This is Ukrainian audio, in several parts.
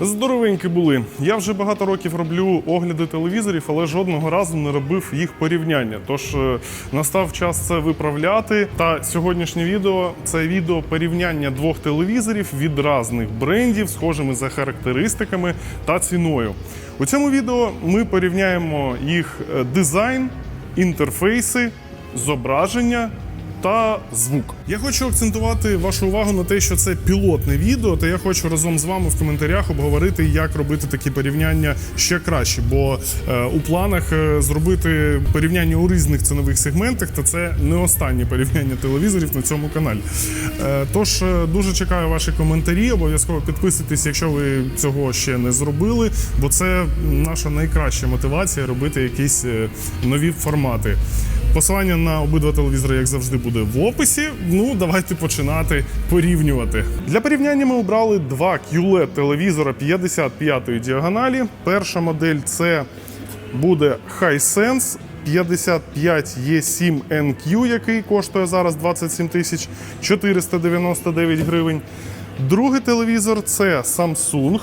Здоровенькі були. Я вже багато років роблю огляди телевізорів, але жодного разу не робив їх порівняння. Тож е, настав час це виправляти. Та сьогоднішнє відео це відео порівняння двох телевізорів від різних брендів, схожими за характеристиками та ціною. У цьому відео ми порівняємо їх е, дизайн, інтерфейси, зображення та звук. Я хочу акцентувати вашу увагу на те, що це пілотне відео, та я хочу разом з вами в коментарях обговорити, як робити такі порівняння ще краще. Бо е, у планах е, зробити порівняння у різних цінових сегментах, та це не останнє порівняння телевізорів на цьому каналі. Е, тож е, дуже чекаю ваші коментарі. Обов'язково підписуйтесь, якщо ви цього ще не зробили, бо це наша найкраща мотивація робити якісь е, нові формати. Посилання на обидва телевізори, як завжди, буде в описі. Ну, давайте починати порівнювати. Для порівняння ми обрали два QLED телевізора 55-ї діагоналі. Перша модель це буде Hisense 55E7NQ, який коштує зараз 27 тисяч 499 гривень. Другий телевізор це Samsung.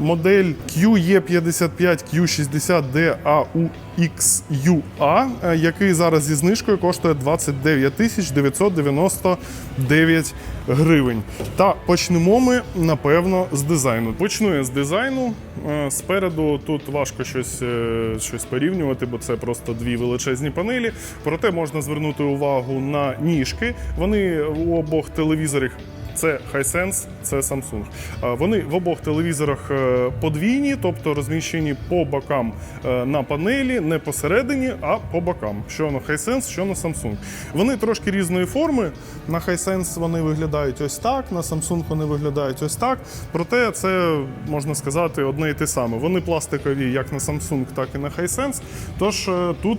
Модель QE55Q60DAUXUA, е, який зараз зі знижкою коштує 29 999 гривень. Та почнемо ми, напевно, з дизайну. Почну я з дизайну. Е, Спереду тут важко щось, е, щось порівнювати, бо це просто дві величезні панелі. Проте можна звернути увагу на ніжки. Вони у обох телевізорах це Hisense, це Samsung. Вони в обох телевізорах е, подвійні, тобто розміщені по бокам е, на панелі, не посередині, а по бокам. Що на Hisense, що на Samsung. Вони трошки різної форми. На Hisense вони виглядають ось так, на Samsung вони виглядають ось так. Проте це можна сказати одне і те саме. Вони пластикові як на Samsung, так і на Hisense. Тож е, тут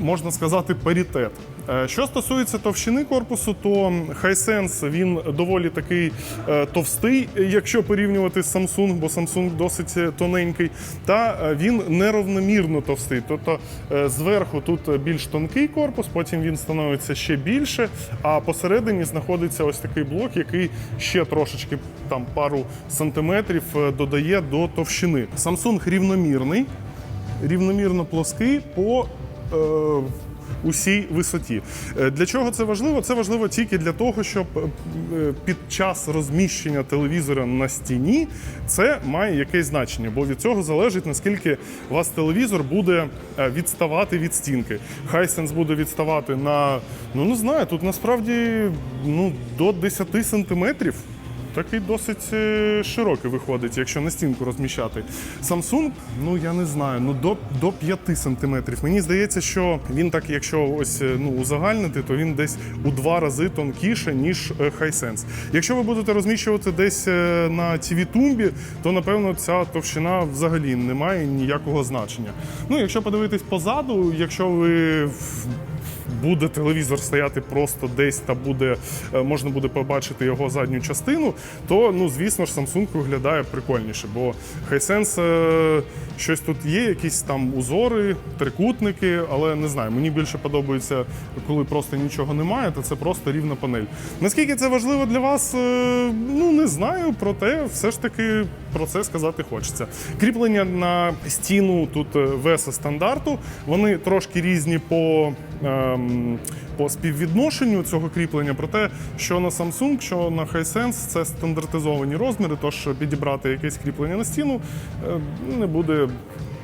можна сказати паритет. Е, Що стосується товщини корпусу, то Hisense він доволі такий е, товстий, якщо порівнювати з Samsung, бо Samsung досить е, тоненький, та він неравномірно товстий. Тобто зверху тут більш тонкий корпус, потім він становиться ще більше, а посередині знаходиться ось такий блок, який ще трошечки там пару сантиметрів додає до товщини. Samsung рівномірний, рівномірно плоский по. Усій висоті. Е, Для чого це важливо? Це важливо тільки для того, щоб е, під час розміщення телевізора на стіні це має якесь значення, бо від цього залежить наскільки у вас телевізор буде е, відставати від стінки. Hisense буде відставати на ну не знаю, тут насправді ну до 10 сантиметрів. Такий досить е, широкий виходить, якщо на стінку розміщати. Samsung, ну я не знаю, ну до, до 5 сантиметрів. Мені здається, що він так, якщо ось е, ну узагальнити, то він десь у два рази тонкіше, ніж е, Hisense. Якщо ви будете розміщувати десь на tv тумбі то напевно ця товщина взагалі не має ніякого значення. Ну, якщо подивитись позаду, якщо ви буде телевізор стояти просто десь та буде е, можна буде побачити його задню частину, то ну звісно ж Samsung виглядає прикольніше, бо Hisense е, щось тут є, якісь там узори, трикутники, але не знаю, мені більше подобається, коли просто нічого немає, то це просто рівна панель. Наскільки це важливо для вас, е, ну не знаю, проте все ж таки про це сказати хочеться. Кріплення на стіну тут VESA стандарту, вони трошки різні по. По співвідношенню цього кріплення, проте що на Samsung, що на Hisense це стандартизовані розміри, тож підібрати якесь кріплення на стіну е, не буде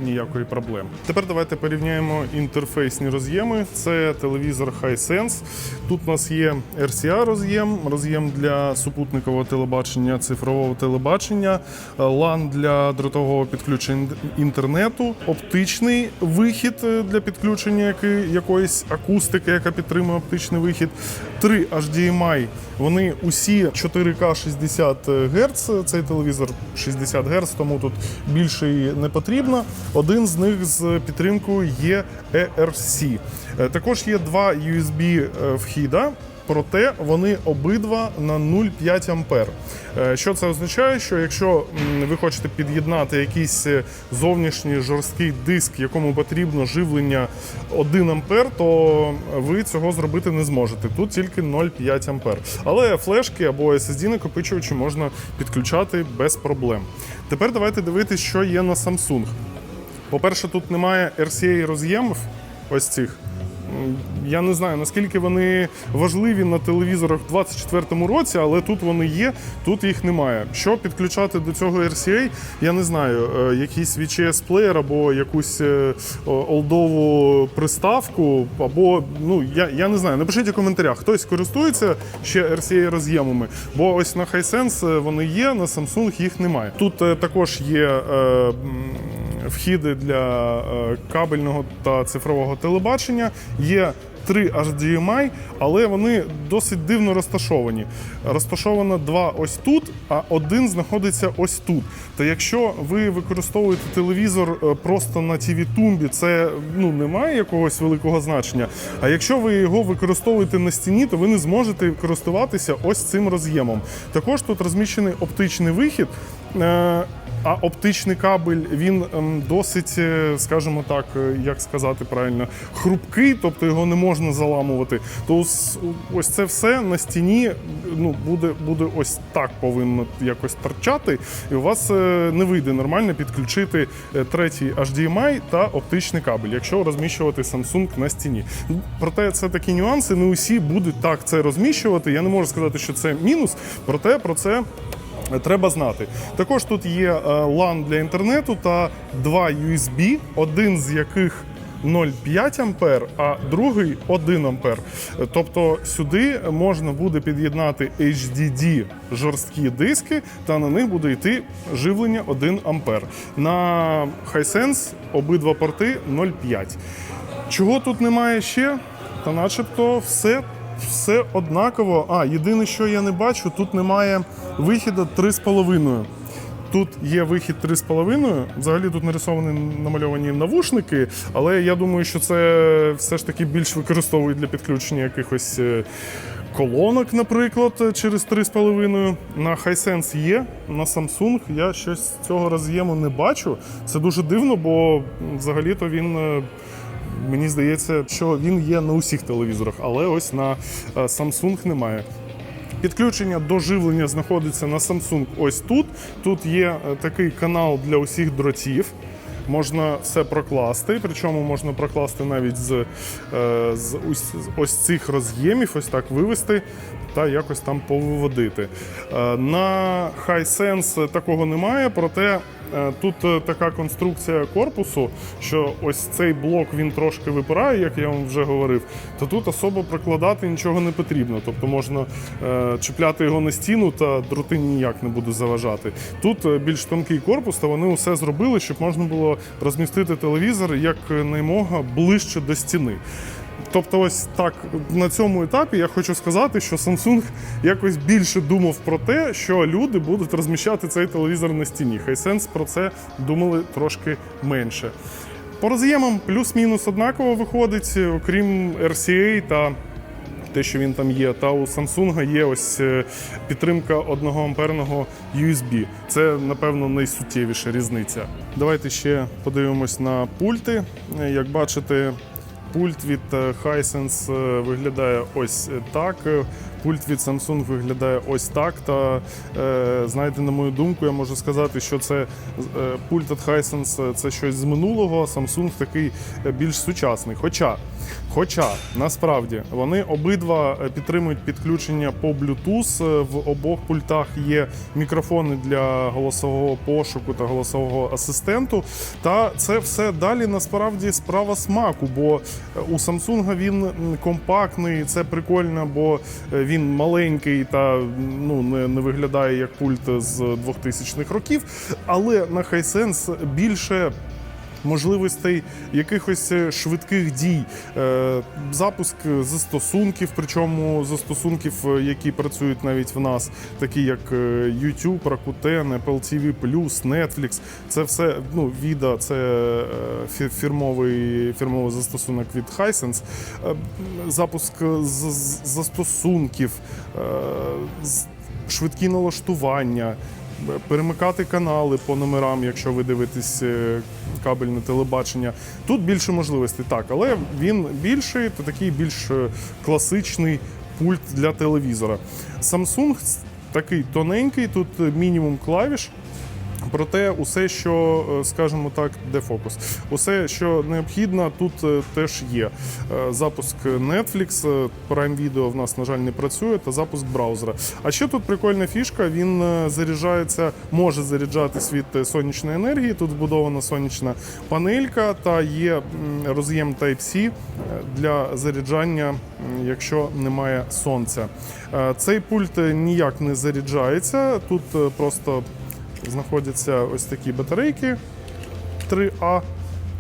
ніякої проблеми. Тепер давайте порівняємо інтерфейсні роз'єми. Це телевізор Hisense. Тут у нас є RCA роз'єм, роз'єм для супутникового телебачення, цифрового телебачення, е, LAN для дротового підключення інтернету, оптичний вихід е, для підключення якоїсь акустики, яка підтримує оптичний вихід. Три HDMI. Вони усі 4К 60 Гц. Цей телевізор 60 Гц, тому тут більше і не потрібно. Один з них з підтримкою є ERC. Е, Також є два USB е, проте вони обидва на 0,5 ампер. Е, Що це означає? Що якщо ви хочете під'єднати якийсь зовнішній жорсткий диск, якому потрібно живлення 1 ампер, то ви цього зробити не зможете. Тут тільки 0,5 ампер. Але флешки або SSD накопичувачі можна підключати без проблем. Тепер давайте дивитися, що є на Samsung. По-перше, тут немає RCA роз'ємів, ось цих. Я не знаю, наскільки вони важливі на телевізорах в 24-му році, але тут вони є, тут їх немає. Що підключати до цього RCA, я не знаю. Е, Якийсь VHS плеєр або якусь е, олдову приставку, або ну я, я не знаю. Напишіть у коментарях, хтось користується ще RCA роз'ємами, бо ось на Hisense вони є, на Samsung їх немає. Тут е, також є. е, вхіди для е, кабельного та цифрового телебачення. Є три HDMI, але вони досить дивно розташовані. Розташовано два ось тут, а один знаходиться ось тут. Та якщо ви використовуєте телевізор е, просто на tv тумбі це ну не має якогось великого значення. А якщо ви його використовуєте на стіні, то ви не зможете користуватися ось цим роз'ємом. Також тут розміщений оптичний вихід. А оптичний кабель він ем, досить, е, скажімо так, е, як сказати правильно, хрупкий, тобто його не можна заламувати. То ось, це все на стіні ну, буде, буде ось так повинно якось торчати, і у вас е, не вийде нормально підключити третій HDMI та оптичний кабель, якщо розміщувати Samsung на стіні. Проте це такі нюанси. Не усі будуть так це розміщувати. Я не можу сказати, що це мінус, проте про це. Треба знати. Також тут є е, LAN для інтернету та два USB, один з яких 0,5 ампер, а другий 1 ампер. Е, Тобто сюди можна буде під'єднати HDD жорсткі диски, та на них буде йти живлення 1 ампер. На Hisense обидва порти 0,5. Чого тут немає ще? Та начебто все все однаково. А, єдине, що я не бачу, тут немає вихіду 3,5. Тут є вихід 3,5. Взагалі тут нарисовані намальовані навушники, але я думаю, що це все ж таки більш використовують для підключення якихось е, колонок, наприклад, через 3,5. На Hisense є, на Samsung я щось цього роз'єму не бачу. Це дуже дивно, бо взагалі-то він. Мені здається, що він є на усіх телевізорах, але ось на е, Samsung немає. Підключення до живлення знаходиться на Samsung ось тут. Тут є е, такий канал для усіх дротів. Можна все прокласти, причому можна прокласти навіть з, е, з ось, цих роз'ємів, ось так вивести та якось там повиводити. На Hisense такого немає, проте тут е, така конструкція корпусу, що ось цей блок він трошки випирає, як я вам вже говорив, то тут особо прикладати нічого не потрібно. Тобто можна е, чіпляти його на стіну та дроти ніяк не будуть заважати. Тут е, більш тонкий корпус, та вони усе зробили, щоб можна було розмістити телевізор як наймога ближче до стіни. Тобто, ось так на цьому етапі я хочу сказати, що Samsung якось більше думав про те, що люди будуть розміщати цей телевізор на стіні. Hisense про це думали трошки менше. По роз'ємам плюс-мінус однаково виходить, окрім RCA та те, що він там є. Та у Samsung є ось е, підтримка 1 амперного USB. Це, напевно, найсуттєвіша різниця. Давайте ще подивимось на пульти. Е, Як бачите, пульт від е, Hisense е, виглядає ось так. Пульт від Samsung виглядає ось так. Та е, знаєте, на мою думку, я можу сказати, що це е, пульт від Hisense е, це щось з минулого, а Samsung такий е, більш сучасний. Хоча, хоча насправді вони обидва е, підтримують підключення по Bluetooth. В обох пультах є мікрофони для голосового пошуку та голосового асистенту. Та це все далі насправді справа смаку, бо у Samsung він компактний, це прикольно, бо е, він маленький та ну не, не виглядає як пульт з 2000-х років. Але на Hisense більше можливостей якихось е, швидких дій, е, запуск застосунків, причому застосунків, е, які працюють навіть в нас, такі як YouTube, Rakuten, Apple TV+, Netflix. Це все ну, Vida, це фірмовий, фірмовий застосунок від Hisense. Запуск застосунків, швидкі налаштування. Перемикати канали по номерам, якщо ви дивитесь е, кабельне телебачення. Тут більше можливостей, так, але він більший, то такий більш е, класичний пульт для телевізора. Samsung такий тоненький, тут е, мінімум клавіш. Проте, усе, що, е, скажімо так, де фокус, усе, що необхідно, тут е, теж є. Е, Запуск Netflix, Prime Video в нас, на жаль, не працює, та запуск браузера. А ще тут прикольна фішка: він заряджається, може заряджатись від сонячної енергії. Тут вбудована сонячна панелька та є роз'єм Type-C для заряджання, якщо немає сонця. Цей пульт ніяк не заряджається. Тут просто знаходяться ось такі батарейки 3А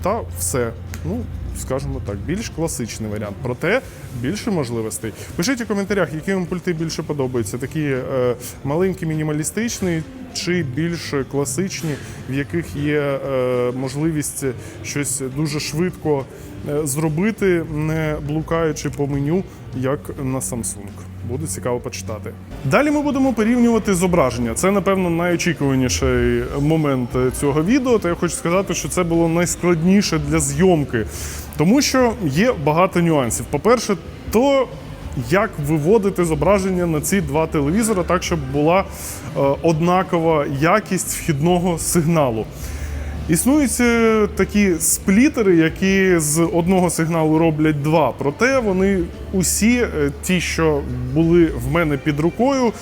та все. Ну, скажімо так, більш класичний варіант. Проте більше можливостей. Пишіть у коментарях, які вам пульти більше подобаються. Такі е, маленькі, мінімалістичні чи більш класичні, в яких є е, можливість щось дуже швидко е, зробити, не блукаючи по меню, як на Samsung. Буде цікаво почитати. Далі ми будемо порівнювати зображення. Це, напевно, найочікуваніший момент цього відео. Та я хочу сказати, що це було найскладніше для зйомки, тому що є багато нюансів. По-перше, то як виводити зображення на ці два телевізори так, щоб була е, однакова якість вхідного сигналу. Існують такі сплітери, які з одного сигналу роблять два. Проте вони усі, е, ті, що були в мене під рукою,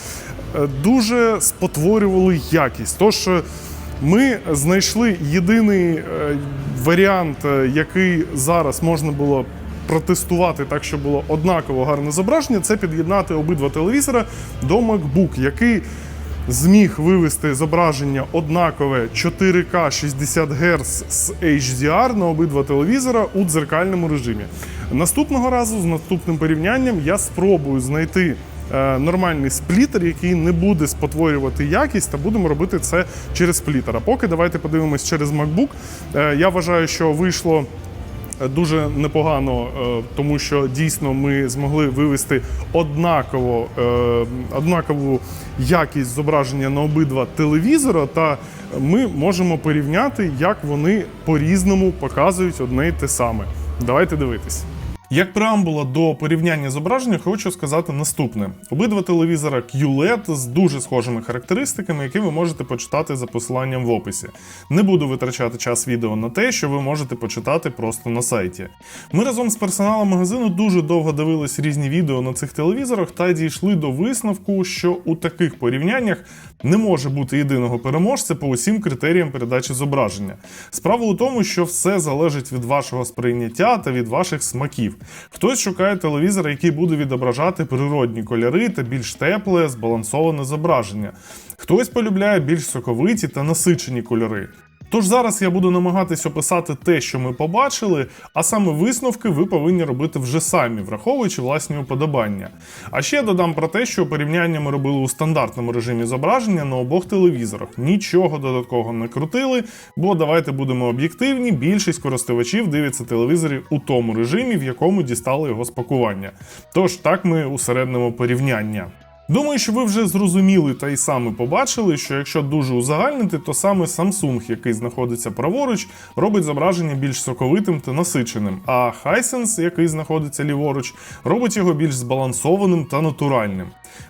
е, дуже спотворювали якість. Тож ми знайшли єдиний варіант, який зараз можна було протестувати так, щоб було однаково гарне зображення, це під'єднати обидва телевізора до MacBook, який зміг вивести зображення однакове 4К 60 Гц з HDR на обидва телевізора у дзеркальному режимі. Наступного разу з наступним порівнянням я спробую знайти. е, Нормальний сплітер, який не буде спотворювати якість, та будемо робити це через сплітер. А поки давайте подивимось через MacBook. Е, Я вважаю, що вийшло дуже непогано, е, тому що дійсно ми змогли вивести однаково, е, однакову якість зображення на обидва телевізора, та ми можемо порівняти, як вони по-різному показують одне й те саме. Давайте дивитись. Як преамбула до порівняння зображення, хочу сказати наступне: обидва телевізора QLED з дуже схожими характеристиками, які ви можете почитати за посиланням в описі. Не буду витрачати час відео на те, що ви можете почитати просто на сайті. Ми разом з персоналом магазину дуже довго дивились різні відео на цих телевізорах та дійшли до висновку, що у таких порівняннях не може бути єдиного переможця по усім критеріям передачі зображення. Справа у тому, що все залежить від вашого сприйняття та від ваших смаків. Хтось шукає телевізор, який буде відображати природні кольори та більш тепле, збалансоване зображення. Хтось полюбляє більш соковиті та насичені кольори. Тож зараз я буду намагатись описати те, що ми побачили, а саме висновки ви повинні робити вже самі, враховуючи власні уподобання. А ще додам про те, що порівняння ми робили у стандартному режимі зображення на обох телевізорах. Нічого додаткового не крутили, бо давайте будемо об'єктивні. Більшість користувачів дивиться телевізори у тому режимі, в якому дістали його з пакування. Тож так ми усереднимо порівняння. Думаю, що ви вже зрозуміли та й саме побачили, що якщо дуже узагальнити, то саме Samsung, який знаходиться праворуч, робить зображення більш соковитим та насиченим, а Hisense, який знаходиться ліворуч, робить його більш збалансованим та натуральним.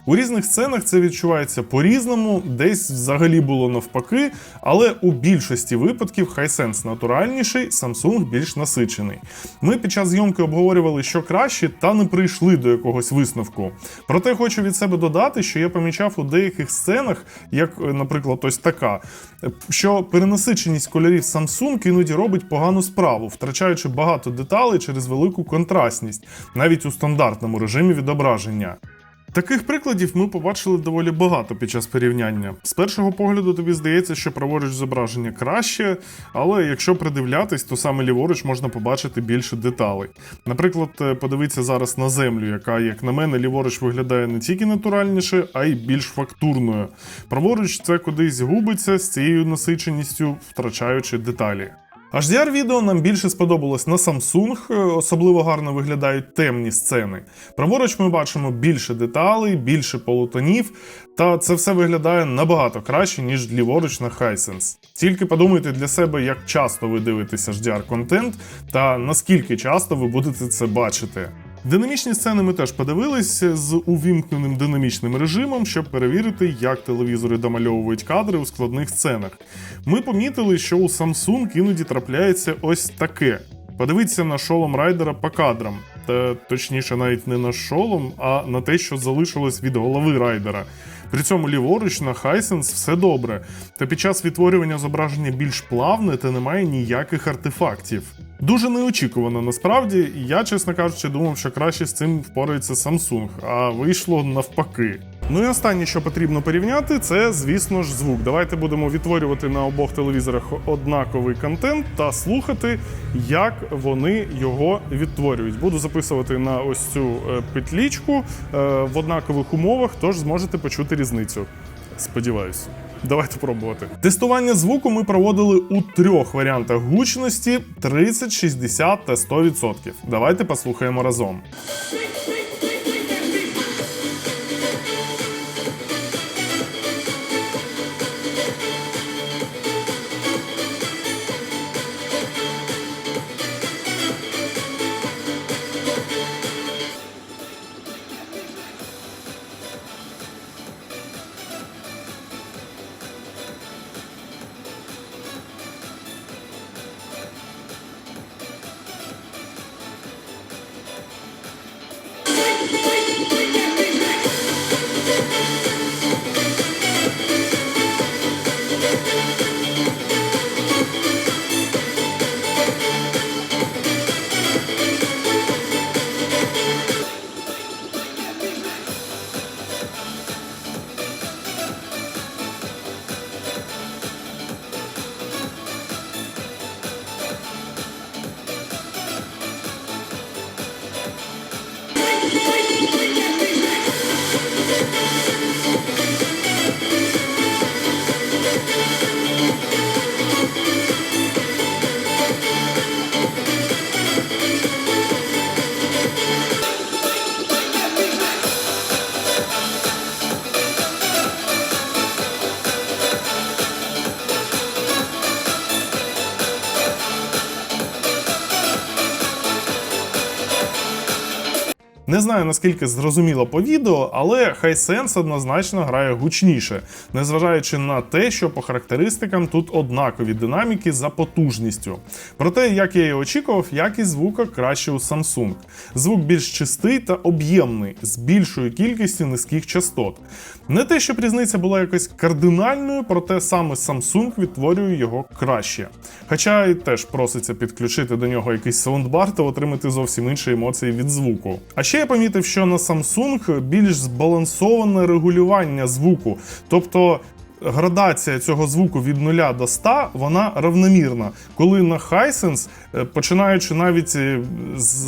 У різних сценах це відчувається по-різному, десь взагалі було навпаки, але у більшості випадків Hisense натуральніший, Samsung більш насичений. Ми під час зйомки обговорювали, що краще, та не прийшли до якогось висновку. Проте хочу від себе додати, що я помічав у деяких сценах, як, е, наприклад, ось така, що перенасиченість кольорів Samsung іноді робить погану справу, втрачаючи багато деталей через велику контрастність, навіть у стандартному режимі відображення. Таких прикладів ми побачили доволі багато під час порівняння. З першого погляду тобі здається, що праворуч зображення краще, але якщо придивлятись, то саме ліворуч можна побачити більше деталей. Наприклад, е, подивитися зараз на землю, яка, як на мене, ліворуч виглядає не тільки натуральніше, а й більш фактурною. Праворуч це кудись губиться з цією насиченістю, втрачаючи деталі. HDR відео нам більше сподобалось на Samsung, е, особливо гарно виглядають темні сцени. Праворуч ми бачимо більше деталей, більше полутонів, та це все виглядає набагато краще, ніж ліворуч на Hisense. Тільки подумайте для себе, як часто ви дивитеся HDR контент та наскільки часто ви будете це бачити. Динамічні сцени ми теж подивилися з увімкненим динамічним режимом, щоб перевірити, як телевізори домальовують кадри у складних сценах. Ми помітили, що у Samsung іноді трапляється ось таке. Подивіться на шолом райдера по кадрам, та точніше, навіть не на шолом, а на те, що залишилось від голови райдера. При цьому ліворуч на Hisense все добре, та під час відтворювання зображення більш плавне та немає ніяких артефактів. Дуже неочікувано насправді, і я, чесно кажучи, думав, що краще з цим впорається Samsung, а вийшло навпаки. Ну і останнє, що потрібно порівняти, це, звісно ж, звук. Давайте будемо відтворювати на обох телевізорах однаковий контент та слухати, як вони його відтворюють. Буду записувати на ось цю е, петлічку е, в однакових умовах, тож зможете почути різницю. Сподіваюсь. Давайте пробувати. Тестування звуку ми проводили у трьох варіантах гучності: 30, 60 та 100%. Давайте послухаємо разом. Не знаю наскільки зрозуміло по відео, але Hisense однозначно грає гучніше, незважаючи на те, що по характеристикам тут однакові динаміки за потужністю. Проте, як я і очікував, якість звука краще у Samsung. Звук більш чистий та об'ємний, з більшою кількістю низьких частот. Не те, щоб різниця була якось кардинальною, проте саме Samsung відтворює його краще. Хоча і теж проситься підключити до нього якийсь саундбар та отримати зовсім інші емоції від звуку. А ще я помітив, що на Samsung більш збалансоване регулювання звуку, тобто. Градація цього звуку від 0 до 100, вона равномірна. Коли на Hisense, е, починаючи навіть е,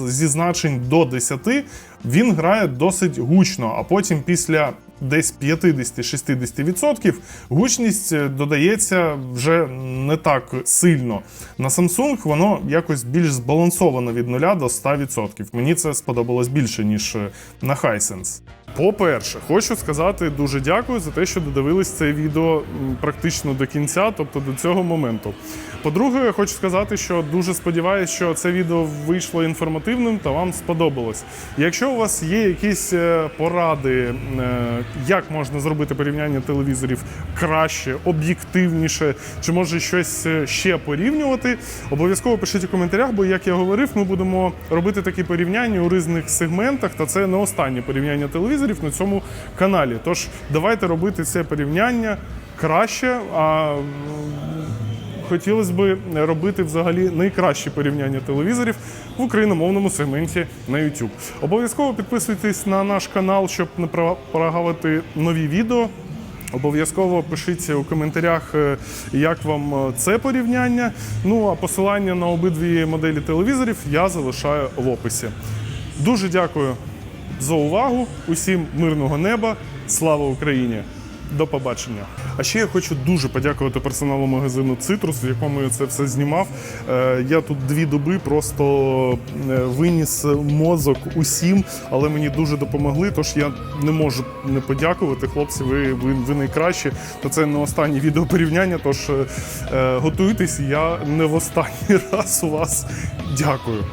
зі значень до 10, він грає досить гучно, а потім після десь 50-60% гучність е, додається вже не так сильно. На Samsung воно якось більш збалансовано від 0 до 100%. Мені це сподобалось більше, ніж е, на Hisense. По-перше, хочу сказати дуже дякую за те, що додивились це відео практично до кінця, тобто до цього моменту. По-друге, я хочу сказати, що дуже сподіваюся, що це відео вийшло інформативним та вам сподобалось. Якщо у вас є якісь е, поради, е, як можна зробити порівняння телевізорів краще, об'єктивніше, чи може щось е, ще порівнювати, обов'язково пишіть у коментарях, бо як я говорив, ми будемо робити такі порівняння у різних сегментах, та це не останнє порівняння телевізорів на цьому каналі. Тож давайте робити це порівняння краще. А хотілося б робити взагалі найкращі порівняння телевізорів в україномовному сегменті на YouTube. Обов'язково підписуйтесь на наш канал, щоб не прогавити нові відео. Обов'язково пишіть у коментарях, е, як вам е, це порівняння. Ну а посилання на обидві моделі телевізорів я залишаю в описі. Дуже дякую за увагу. Усім мирного неба. Слава Україні! До побачення. А ще я хочу дуже подякувати персоналу магазину Цитрус, в якому я це все знімав. Е, Я тут дві доби просто е, виніс мозок усім, але мені дуже допомогли. Тож я не можу не подякувати. Хлопці, ви, ви, ви найкращі. Та це не останнє відео порівняння. Тож е, готуйтесь, я не в останній раз у вас дякую.